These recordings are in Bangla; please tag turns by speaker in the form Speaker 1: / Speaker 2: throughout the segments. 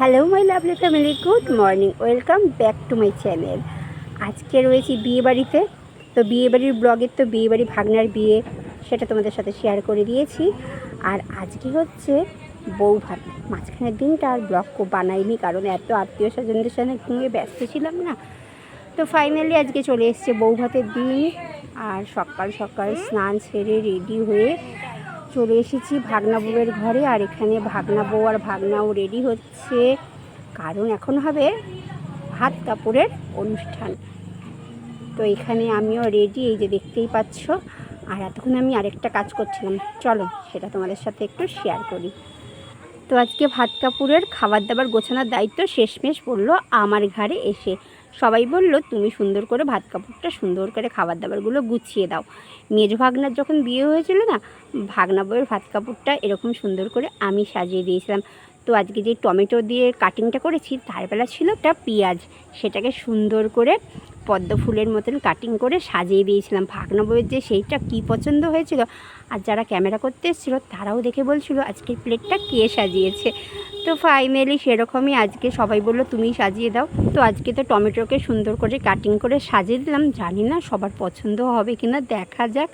Speaker 1: Hello my lovely family good morning welcome back to my channel আজকে রয়েছি বিয়ে বাড়িতে। তো বিয়ে বাড়ির ব্লগের তো বিয়ে বাড়ি ভাগনার বিয়ে, সেটা তোমাদের সাথে শেয়ার করে দিয়েছি। আর আজকে হচ্ছে বউ ভাত মাঝখানের দিনটা আর ব্লগ খুব বানাইনি, কারণ এত আত্মীয় স্বজনদের সঙ্গে ব্যস্ত ছিলাম না। তো ফাইনালি আজকে চলে এসছে বউ ভাতের দিন। আর সকাল সকাল স্নান সেরে রেডি হয়ে চলে এসেছি ভাগনা বউয়ের ঘরে আর এখানে ভাগনা বউ আর ভাগনাও রেডি হচ্ছে। কারণ এখন হবে ভাত কাপড়ের অনুষ্ঠান। তো এখানে আমিও রেডি এই যে দেখতেই পাচ্ছ। আর এতক্ষণ আমি আরেকটা কাজ করছিলাম। চলো, সেটা তোমাদের সাথে একটু শেয়ার করি। তো আজকে ভাত কাপড়ের খাবার দাবার গোছানোর দায়িত্ব শেষমেশ পড়ল আমার ঘরে এসে। সবাই বলল, তুমি সুন্দর করে ভাত কাপড়টা সুন্দর করে খাবার দাবারগুলো গুছিয়ে দাও। মেজ ভাগনার যখন বিয়ে হয়েছিল না, ভাগনা বউয়ের ভাত কাপড়টা এরকম সুন্দর করে আমি সাজিয়ে দিয়েছিলাম। তো আজকে যে টমেটো দিয়ে কাটিংটা করেছি, তার বেলা ছিল একটা পেঁয়াজ। সেটাকে সুন্দর করে পদ্ম ফুলের মতন কাটিং করে সাজিয়ে দিয়েছিলাম। ভাগনা বউয়ের যে সেইটা কী পছন্দ হয়েছিল আর যারা ক্যামেরা করতে এসেছিল তারাও দেখে বলছিল, আজকের প্লেটটা কে সাজিয়েছে? তো ফাইনালি সেরকমই আজকে সবাই বলল, তুমিই সাজিয়ে দাও। তো আজকে তো টমেটোকে সুন্দর করে কাটিং করে সাজিয়ে দিলাম। জানি না সবার পছন্দ হবে কি না দেখা যাক।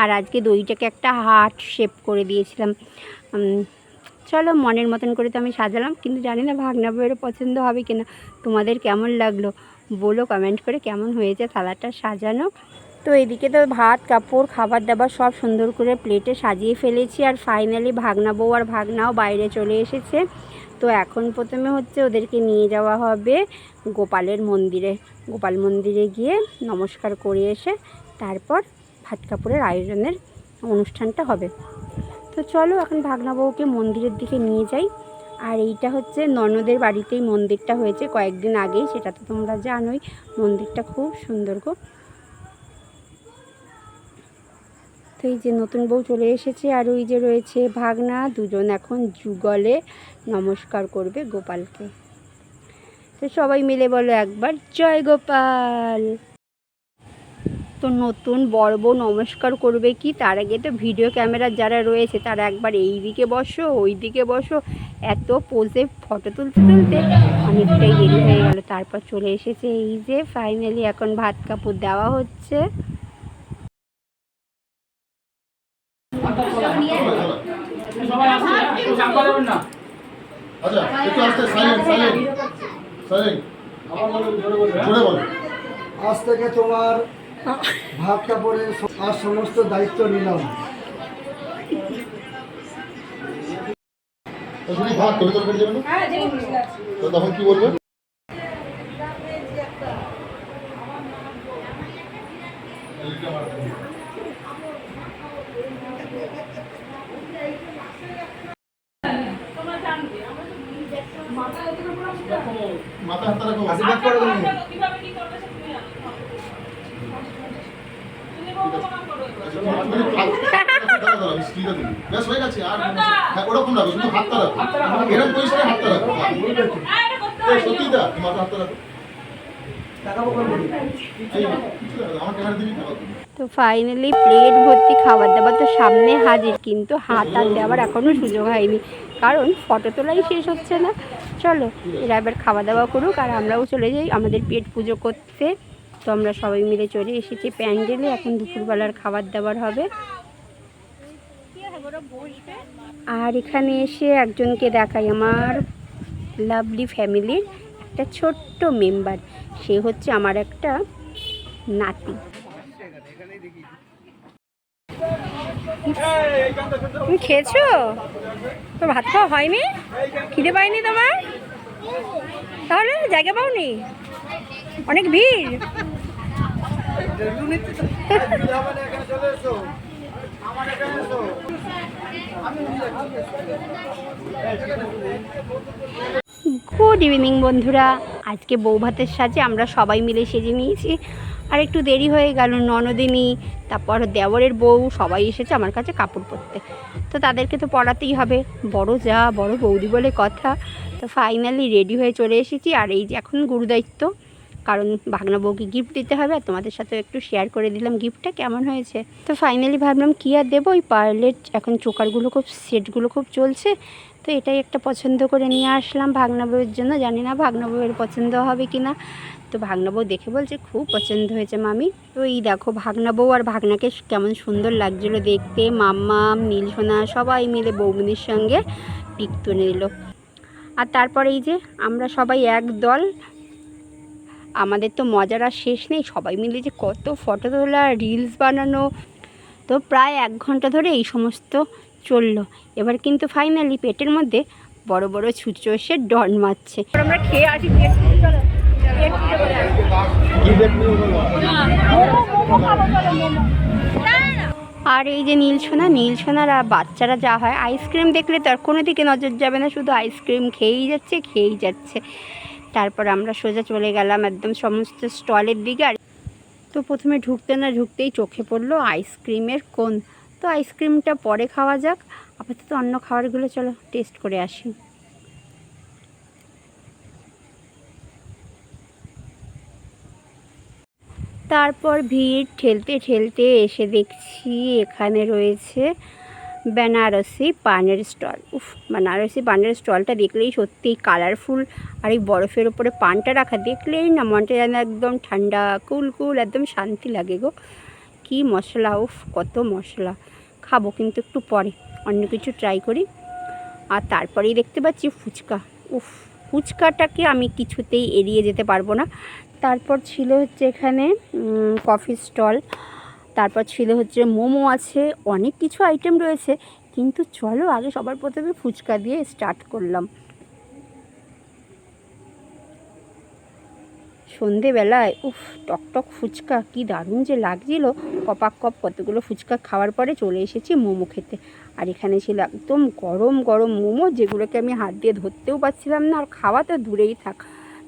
Speaker 1: আর আজকে দইটাকে একটা হার্ট শেপ করে দিয়েছিলাম। চলো মনের মতন করে তো আমি সাজালাম, কিন্তু জানি না ভাগনা বইয়েরও পছন্দ হবে কি না তোমাদের কেমন লাগল? বলো কমেন্ট করে কেমন হয়েছে থালাটা সাজানো? তো এদিকে তো ভাত, কাপড় খাবার দাবার সব সুন্দর করে প্লেটে সাজিয়ে ফেলেছি আর ফাইনালি ভাগনা বউ আর ভাগনাও বাইরে চলে এসেছে। তো এখন প্রথমে হচ্ছে ওদেরকে নিয়ে যাওয়া হবে গোপালের মন্দিরে। গোপাল মন্দিরে গিয়ে নমস্কার করে এসে তারপর ভাত কাপড়ের আয়োজনের অনুষ্ঠানটা হবে। তো চলো এখন ভাগনা বউকে মন্দিরের দিকে নিয়ে যাই। আর এইটা হচ্ছে ননদের বাড়িতেই মন্দিরটা হয়েছে কয়েকদিন আগেই, সেটা তো তোমরা জানোই। মন্দিরটা খুব সুন্দর গো। তো এই যে নতুন বউ চলে এসেছে আর ওই যে রয়েছে ভাগনা, দুজন এখন যুগলে নমস্কার করবে গোপালকে। তো সবাই মিলে বলো একবার, জয় গোপাল! তো নতুন বড় বউ নমস্কার করবে কি? তার আগে তো ভিডিও ক্যামেরা যারা রয়েছে তারা একবার এই দিকে বসো ওই দিকে বসো। এত পোজে ফটো তুলতে তুলতে অনেকটাই দেরি হয়ে গেল। তারপর চলে এসেছে এই যে ফাইনালি এখন ভাত কাপড় দেওয়া হচ্ছে।
Speaker 2: আচ্ছা
Speaker 3: আজ থেকে তোমার ভাত কাপড়ের আর সমস্ত দায়িত্ব নিলাম।
Speaker 2: ভাত করে তরকারি যাবে তো তখন কি বলবে? মাথা হাতটা রাখো।
Speaker 3: আশীর্বাদ করে দেবো
Speaker 2: ব্যাস হয়ে গেছে আর হ্যাঁ,
Speaker 1: তো ফাইনালি প্লেট ভর্তি খাবার দাবার তো সামনে হাজির, কিন্তু হাত আর দেওয়ার এখনও সুযোগ হয়নি। কারণ ফটো তোলাই শেষ হচ্ছে না। চলো, এরা এবার খাওয়া দাওয়া করুক আর আমরাও চলে যাই আমাদের পেট পুজো করতে। তো আমরা সবাই মিলে চলে এসেছি প্যান্ডেলে। এখন দুপুরবেলার খাবার দাবার হবে। আর এখানে এসে একজনকে দেখাই আমার লাভলি ফ্যামিলির একটা ছোট্ট মেম্বার। সে হচ্ছে আমার একটা নাতি। তুমি খেয়েছো? তোর ভাত খাওয়া হয়নি? খিদে পাইনি তোমার? তাহলে জায়গা পাওনি? অনেক ভিড়
Speaker 3: এখানে চলে এসো আমার এখানে এসো
Speaker 1: গুড ইভিনিং বন্ধুরা। আজকে বউ ভাতের সাজে আমরা সবাই মিলে সেজে নিয়েছি। আর একটু দেরি হয়ে গেল ননদিনী, তারপর দেওরের বউ, সবাই এসেছে আমার কাছে কাপড় পরতে। তো তাদেরকে তো পড়াতেই হবে। বড় যা, বড় বৌদি বলে কথা। তো ফাইনালি রেডি হয়ে চলে এসেছি। আর এই যে এখন গুরুদায়িত্ব। কারণ ভাগনা বউকে গিফট দিতে হবে আর তোমাদের সাথে একটু শেয়ার করে দিলাম গিফটটা কেমন হয়েছে। তো ফাইনালি ভাবলাম কী আর দেবো? ওই পার্লের এখন চোকারগুলো খুব, সেটগুলো খুব চলছে। তো এটাই একটা পছন্দ করে নিয়ে আসলাম ভাগনা বউয়ের জন্য। জানি না ভাগনা বউয়ের পছন্দ হবে কি না তো ভাগনা বউ দেখে বলছে, খুব পছন্দ হয়েছে মামি। তো এই দেখো ভাগনা বউ আর ভাগনাকে কেমন সুন্দর লাগছিল দেখতে। মাম্মাম নীলসোনা সবাই মিলে বৌমনির সঙ্গে পিক তুলে নিল। আর তারপরে এই যে আমরা সবাই এক দল আমাদের তো মজার আর শেষ নেই। সবাই মিলে যে কত ফটো তোলা রিলস বানানো। তো প্রায় এক ঘণ্টা ধরে এই সমস্ত চলল। এবার কিন্তু ফাইনালি পেটের মধ্যে বড় বড় ছুঁচো এসে ডন মারছে। আমরা খেয়ে আসি আর এই যে নীলসোনা নীলসোনার আর বাচ্চারা যা হয় আইসক্রিম দেখলে তার কোনো দিকে নজর যাবে না। শুধু আইসক্রিম খেয়েই যাচ্ছে খেয়েই যাচ্ছে। তারপর আমরা সোজা চলে গেলাম একদম সমস্ত স্টলের দিকে আর তো প্রথমে ঢুকতে না ঢুকতেই চোখে পড়ল আইসক্রিমের কোন। তো আইসক্রিমটা পরে খাওয়া যাক, আপাতত অন্য খাবারগুলো চলো টেস্ট করে আসি। তারপর ভিড় ঠেলতে ঠেলতে এসে দেখছি এখানে রয়েছে বেনারসি পানের স্টল। উফ, বেনারসি পানের স্টলটা দেখলেই সত্যিই কালারফুল আর এই বরফের ওপরে পানটা রাখা, দেখলেই না মনটা যেন একদম ঠান্ডা, কুল কুল, একদম শান্তি লাগে গো। কি মশলা, উফ, কত মশলা। খাব কিন্তু একটু পরে, অন্য কিছু ট্রাই করি। আর তারপরেই দেখতে পাচ্ছি ফুচকা। উফ, ফুচকাটাকে আমি কিছুতেই এড়িয়ে যেতে পারব না। তারপর ছিল হচ্ছে এখানে কফি স্টল তারপর ছিল হচ্ছে মোমো আছে, অনেক কিছু আইটেম রয়েছে, কিন্তু চলো আগে সবার প্রথমে ফুচকা দিয়ে স্টার্ট করলাম। সন্ধেবেলায়, উফ টকটক ফুচকা, কি দারুণ যে লাগছিল। কপাক কপ কতগুলো ফুচকা খাওয়ার পরে চলে এসেছি মোমো খেতে। আর এখানে ছিল একদম গরম গরম মোমো, যেগুলোকে আমি হাত দিয়ে ধরতেও পারছিলাম না, আর খাওয়া তো দূরেই থাক।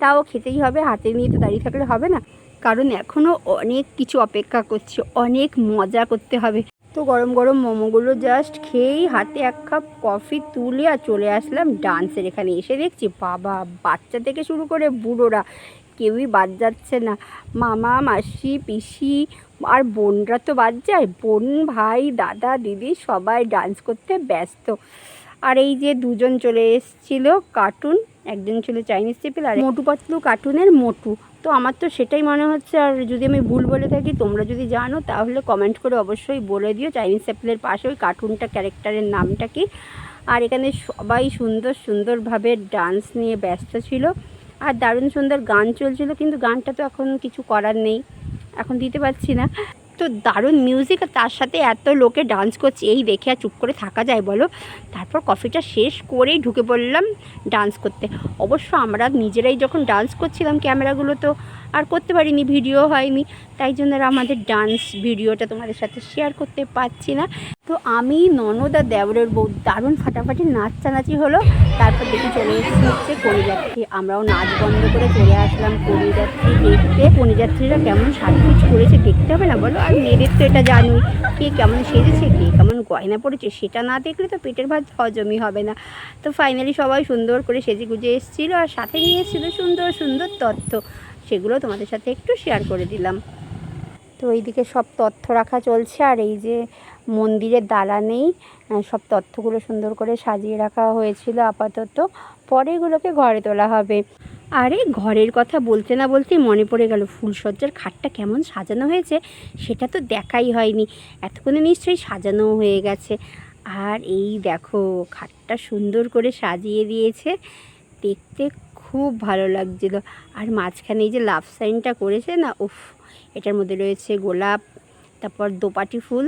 Speaker 1: তাও খেতেই হবে, হাতে নিয়ে তো দাঁড়িয়ে থাকলে হবে না। কারণ এখনও অনেক কিছু অপেক্ষা করছে, অনেক মজা করতে হবে। তো গরম গরম মোমোগুলো জাস্ট খেয়েই হাতে এক কাপ কফি তুলে আর চলে আসলাম ডান্সের এখানে। এসে দেখছি বাবা, বাচ্চা থেকে শুরু করে বুড়োরা, কেউই বাদ যাচ্ছে না। মামা, মাসি, পিসি আর বোনরা তো বাদ যায়। বোন, ভাই, দাদা, দিদি সবাই ডান্স করতে ব্যস্ত। আর এই যে দুজন চলে এসেছিল কার্টুন একজন ছিল চাইনিজ টেপিল আর মোটু পাতলু কার্টুনের মোটু। তো আমার তো সেটাই মনে হচ্ছে। আর যদি আমি ভুল বলে থাকি, তোমরা যদি জানো, তাহলে কমেন্ট করে অবশ্যই বলে দিও। চাইনিজ অ্যাপেলের পাশে ওই কার্টুনটা ক্যারেক্টারের নামটা কি? আর এখানে সবাই সুন্দর, সুন্দরভাবে ডান্স নিয়ে ব্যস্ত ছিল। আর দারুণ সুন্দর গান চলছিল, কিন্তু গানটা তো এখন কিছু করার নেই। এখন দিতে পারছি না। তো দারুণ মিউজিক আর তার সাথে এত লোকে ডান্স করছে। এই দেখে আর চুপ করে থাকা যায় বলো? তারপর কফিটা শেষ করেই ঢুকে পড়লাম ডান্স করতে। অবশ্য আমরা নিজেরাই যখন ডান্স করছিলাম ক্যামেরাগুলো তো আর করতে পারিনি, ভিডিও হয়নি। তাই জন্য আর আমাদের ডান্স ভিডিওটা তোমাদের সাথে শেয়ার করতে পারছি না। তো আমি ননদ দেওরের বউ দারুণ ফাটাফাটি নাচানাচি হলো। তারপর দেখি চলে এসেছি হচ্ছে কলিযাত্রী আমরাও নাচ বন্ধ করে চলে আসলাম কলিযাত্রী দেখতে। কলিযাত্রীরা কেমন সাজগুজ করেছে দেখতে হবে না বলো? আর মেয়েদের তো এটা জানুই কে কেমন সেজেছে, কে কেমন গয়না পড়েছে সেটা না দেখলে তো পেটের ভাত হজমই হবে না। তো ফাইনালি সবাই সুন্দর করে সেজে গুজে এসেছিল। আর সাথে নিয়ে এসেছিল সুন্দর সুন্দর তথ্য সেগুলো তোমাদের সাথে একটু শেয়ার করে দিলাম। তো এইদিকে সব তথ্য রাখা চলছে, আর এই যে মন্দিরের দালানেই সব তথ্যগুলো সুন্দর করে সাজিয়ে রাখা হয়েছিল আপাতত। পরে এগুলোকে ঘরে তোলা হবে। আরে, ঘরের কথা বলতে না বলতেই মনে পড়ে গেল ফুলসজ্জার খাটটা কেমন সাজানো হয়েছে, সেটা তো দেখাই হয়নি। এতক্ষণে নিশ্চয়ই সাজানো হয়ে গেছে। আর এই দেখো, খাটটা সুন্দর করে সাজিয়ে দিয়েছে। দেখতে খুব ভালো লাগছিল। আর মাঝখানে এই যে লাভ সাইনটা করেছে না উফ এটার মধ্যে রয়েছে গোলাপ তারপর দোপাটি ফুল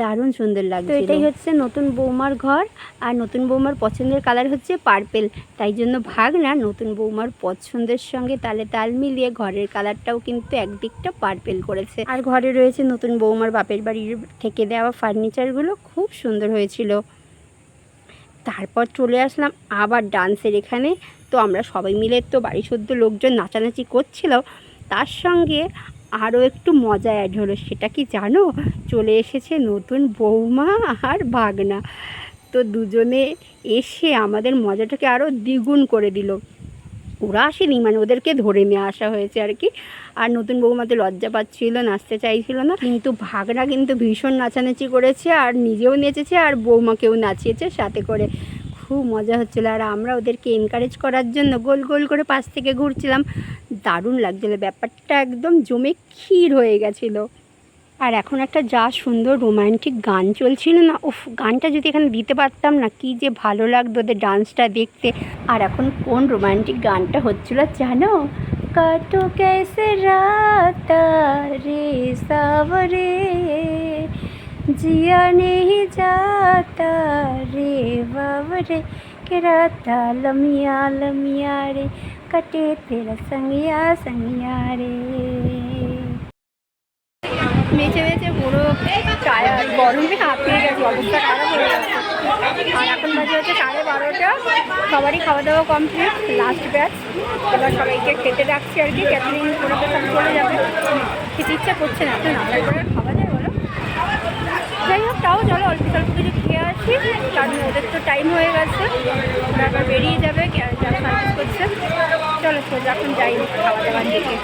Speaker 1: দারুণ সুন্দর লাগছে তো এটাই হচ্ছে নতুন বৌমার ঘর আর নতুন বৌমার পছন্দের কালার হচ্ছে পার্পেল তাই জন্য ভাগ না নতুন বৌমার পছন্দের সঙ্গে তালে তাল মিলিয়ে ঘরের কালারটাও কিন্তু একদিকটা পার্পেল করেছে। আর ঘরে রয়েছে নতুন বৌমার বাপের বাড়ির থেকে দেওয়া ফার্নিচারগুলো খুব সুন্দর হয়েছিল। তারপর চলে আসলাম আবার ডান্সের এখানে। তো আমরা সবাই মিলে তো বাড়ি সদ্য লোকজন নাচানাচি করছিল। তার সঙ্গে আরও একটু মজা অ্যাড হলো, সেটা কি জানো? চলে এসেছে নতুন বৌমা আর ভাগনা। তো দুজনে এসে আমাদের মজাটাকে আরও দ্বিগুণ করে দিল। ওরা আসেনি মানে ওদেরকে ধরে নিয়ে আসা হয়েছে আর কি। আর নতুন বৌমাতে লজ্জা পাচ্ছিল, নাচতে চাইছিল না। কিন্তু ভাগরা কিন্তু ভীষণ নাচানাচি করেছে আর নিজেও নেচেছে আর বৌমাকেও নাচিয়েছে, সাথে করে খুব মজা হচ্ছিল। আর আমরা ওদেরকে এনকারেজ করার জন্য গোল গোল করে পাশ থেকে ঘুরছিলাম। দারুণ লাগছিল, ব্যাপারটা একদম জমে ক্ষীর হয়ে গেছিল। আর এখন একটা যা সুন্দর রোমান্টিক গান চলছিল না উফ গানটা যদি এখানে দিতে পারতাম না কি যে ভালো লাগতো ওদের ডান্সটা দেখতে আর এখন কোন রোমান্টিক গানটা হচ্ছিল জানো কাটো कैसे रात रे सावरे जिया नहीं जाता रे बावरे के राता लमिया लमिया रे कटे तेरा संगिया संगिया रे মেচে মেচে পুরো গরমে হাঁপিয়ে গেছে, অবস্থা খারাপ হয়ে গেছে। আর এখন বাজে হচ্ছে সাড়ে বারোটা। সবারই খাওয়া দাওয়া কমপ্লিট লাস্ট ব্যাচ এবার সবাইকে খেতে ডাকছি আর কি ক্যাটারিং করে তো সব চলে যাবে। খেতে ইচ্ছা করছে না, এখন আলাদা করে খাওয়া যায় বলো। যাই হোক, তাও চলো, অল্প স্বল্প কিছু খেয়ে আসি। কারণ ওদের তো টাইম হয়ে গেছে। ওরা আবার বেরিয়ে যাবে যারা সার্ভিস করছে। চলো, সোজা এখন যাই, খাওয়া দাওয়ার দিকে।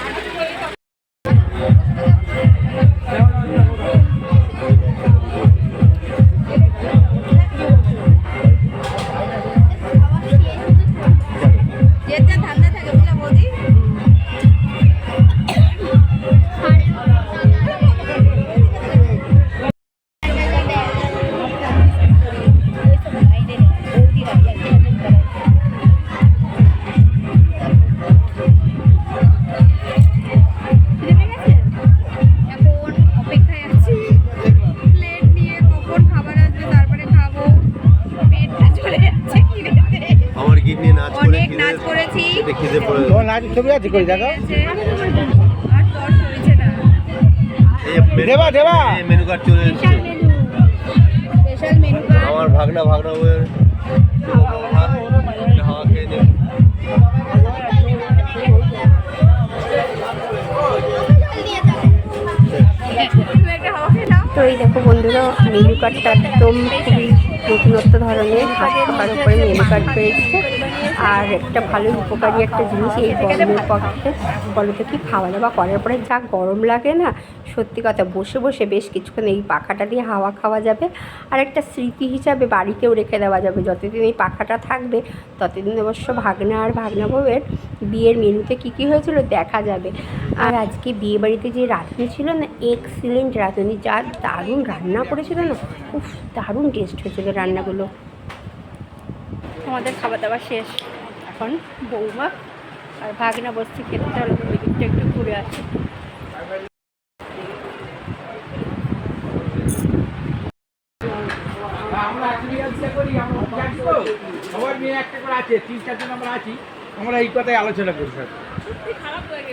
Speaker 4: নাচ করে
Speaker 5: অনেক নাচ করেছি।
Speaker 4: পেটে খিদে পড়ে
Speaker 6: তোমার নাচ ছবি আছে কই দেখো?
Speaker 5: আর তর সরেছে না।
Speaker 4: মেনু-
Speaker 6: দেবা, দেবা।
Speaker 4: মেনু কার্ড চলে এসেছে।
Speaker 5: Special menu. কার্ড
Speaker 4: আমার ভাগনা ভাগনা হাওয়া খেয়ে
Speaker 5: নাও।
Speaker 1: তো এই দেখো বন্ধুরা মেনু কার্ডটা একদম খুবই নতুনত্ব ধরনের হাত পাকার উপরে মেনু কার্ড পেয়েছে। আর একটা ভালোই উপকারী একটা জিনিস এই গরমের পক্ষে, বলো তো কি খাওয়া দাওয়া করার পরে যা গরম লাগে না, সত্যি কথা, বসে বসে বেশ কিছুক্ষণ এই পাখাটা দিয়ে হাওয়া খাওয়া যাবে। আর একটা স্মৃতি হিসাবে বাড়িতেও রেখে দেওয়া যাবে, যতদিন এই পাখাটা থাকবে, ততদিন অবশ্য ভাগনা আর ভাগনা বউয়ের বিয়ের মেনুতে কী কী হয়েছিল দেখা যাবে। আর আজকে বিয়ে বাড়িতে যে রাঁধুনি ছিল না এক্সিলেন্ট রাঁধুনি, যা দারুণ রান্না করেছিল না, উফ, দারুণ টেস্ট হয়েছিল রান্নাগুলো আমাদের খাওয়া দাওয়া শেষ। এখন বৌমা আর ভাগনা বসছি খেতে। চলো ওই দিকটা একটু ঘুরে আসি।
Speaker 6: আমরা এই কথাই আলোচনা করি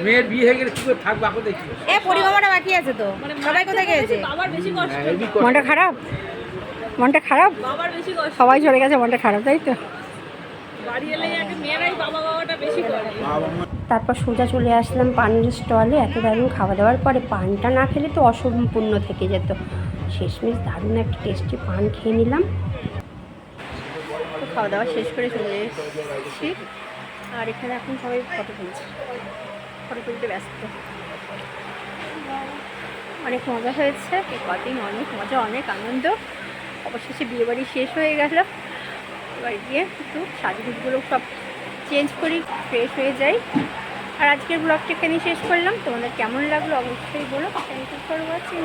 Speaker 6: মেয়ের বিয়ে হয়ে গেলে কি করে থাকব
Speaker 5: এ পরিমামাটা বাকি আছে তো। সবাই কোথায় গেছে?
Speaker 6: হ্যাঁ,
Speaker 1: মনটা খারাপ? মনটা খারাপ? সবাই চলে গেছে মনটা খারাপ তাই তো? তারপর সোজা চলে আসলাম পানের স্টলে এত দারুণ খাওয়া দাওয়ার পরে পানটা না খেলে তো অসম্পূর্ণ থেকে যেত। শেষমেশ দারুণ একটা টেস্টি পান খেয়ে নিলাম। খাওয়া দাওয়া শেষ করে চলে এসেছি। আর এখানে এখন সবাই ফটো তুলছে। ফটো তুলতে ব্যস্ত। অনেক মজা হয়েছে এই কদিন অনেক মজা অনেক আনন্দ। অবশেষে বিয়েবাড়ি শেষ হয়ে গেল এবার গিয়ে একটু সাজগুজগুলো সব চেঞ্জ করি ফ্রেশ হয়ে যাই। আর আজকের ব্লগটা এখানেই শেষ করলাম। তোমাদের কেমন লাগল অবশ্যই বলো। Thank you for watching